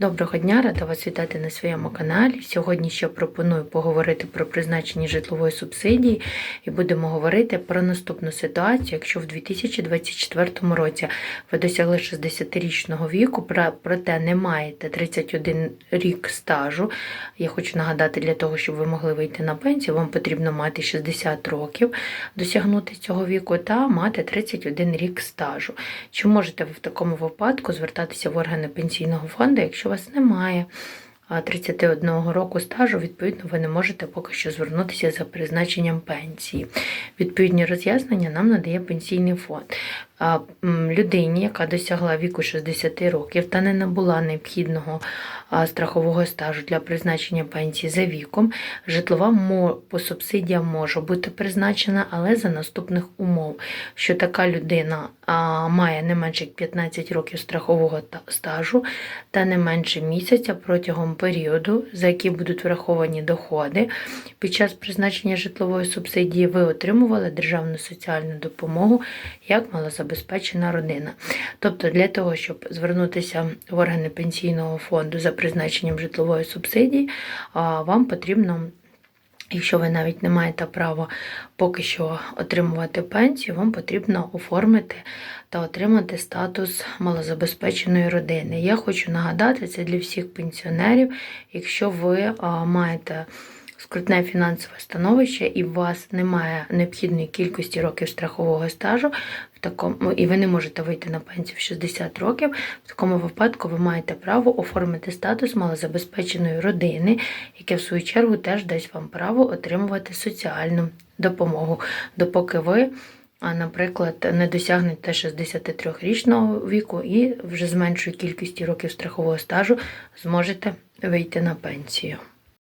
Доброго дня, рада вас вітати на своєму каналі. Сьогодні ще пропоную поговорити про призначення житлової субсидії і будемо говорити про наступну ситуацію. Якщо в 2024 році ви досягли 60-річного віку, проте не маєте 31 рік стажу. Я хочу нагадати, для того, щоб ви могли вийти на пенсію, вам потрібно мати 60 років, досягнути цього віку та мати 31 рік стажу. Чи можете ви в такому випадку звертатися в органи пенсійного фонду, якщо у вас немає 31 року стажу, відповідно, ви не можете поки що звернутися за призначенням пенсії. Відповідні роз'яснення нам надає пенсійний фонд. Людині, яка досягла віку 60 років та не набула необхідного страхового стажу для призначення пенсії за віком, житлова по субсидія може бути призначена, але за наступних умов, що така людина має не менше 15 років страхового стажу та не менше місяця протягом періоду, за який будуть враховані доходи. Під час призначення житлової субсидії ви отримували державну соціальну допомогу як малозабезпечена родина. Тобто для того, щоб звернутися в органи пенсійного фонду за призначенням житлової субсидії, вам потрібно Якщо ви навіть не маєте права поки що отримувати пенсію, вам потрібно оформити та отримати статус малозабезпеченої родини. Я хочу нагадати це для всіх пенсіонерів, якщо ви маєте скрутне фінансове становище і у вас немає необхідної кількості років страхового стажу, в такому і ви не можете вийти на пенсію в 60 років. В такому випадку ви маєте право оформити статус малозабезпеченої родини, яке в свою чергу теж дасть вам право отримувати соціальну допомогу, допоки ви. А, наприклад, не досягнете 63-річного віку і вже з меншою кількістю років страхового стажу зможете вийти на пенсію.